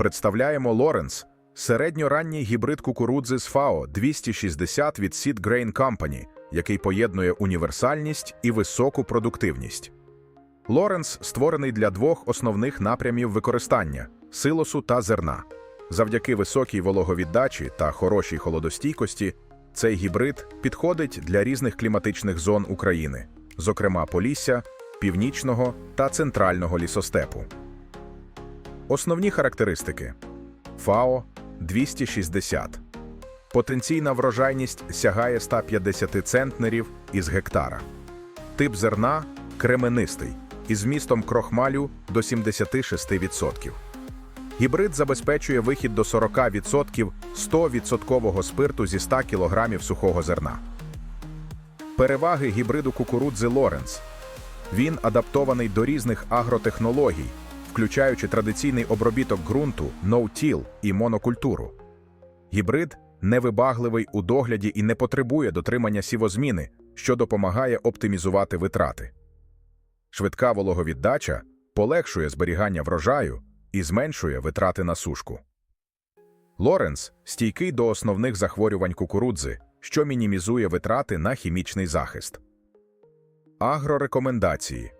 Представляємо Лоренс – середньоранній гібрид кукурудзи з ФАО 260 від Seed Grain Company, який поєднує універсальність і високу продуктивність. Лоренс створений для двох основних напрямів використання силосу та зерна. Завдяки високій вологовіддачі та хорошій холодостійкості цей гібрид підходить для різних кліматичних зон України, зокрема Полісся, північного та центрального лісостепу. Основні характеристики ФАО 260. Потенційна врожайність сягає 150 центнерів із гектара. Тип зерна кременистий із вмістом крохмалю до 76%. Гібрид забезпечує вихід до 40% 100% спирту зі 100 кг сухого зерна. Переваги гібриду кукурудзи Лоренс. Він адаптований до різних агротехнологій, включаючи традиційний обробіток ґрунту, no-till і монокультуру. Гібрид невибагливий у догляді і не потребує дотримання сівозміни, що допомагає оптимізувати витрати. Швидка вологовіддача полегшує зберігання врожаю і зменшує витрати на сушку. Лоренс стійкий до основних захворювань кукурудзи, що мінімізує витрати на хімічний захист. Агрорекомендації.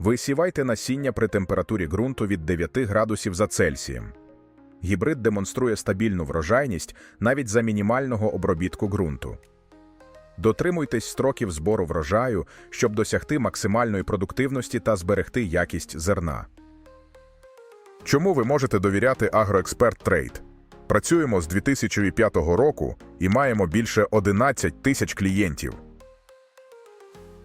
Висівайте насіння при температурі ґрунту від 9 градусів за Цельсієм. Гібрид демонструє стабільну врожайність навіть за мінімального обробітку ґрунту. Дотримуйтесь строків збору врожаю, щоб досягти максимальної продуктивності та зберегти якість зерна. Чому ви можете довіряти Агроексперт Трейд? Працюємо з 2005 року і маємо більше 11 тисяч клієнтів.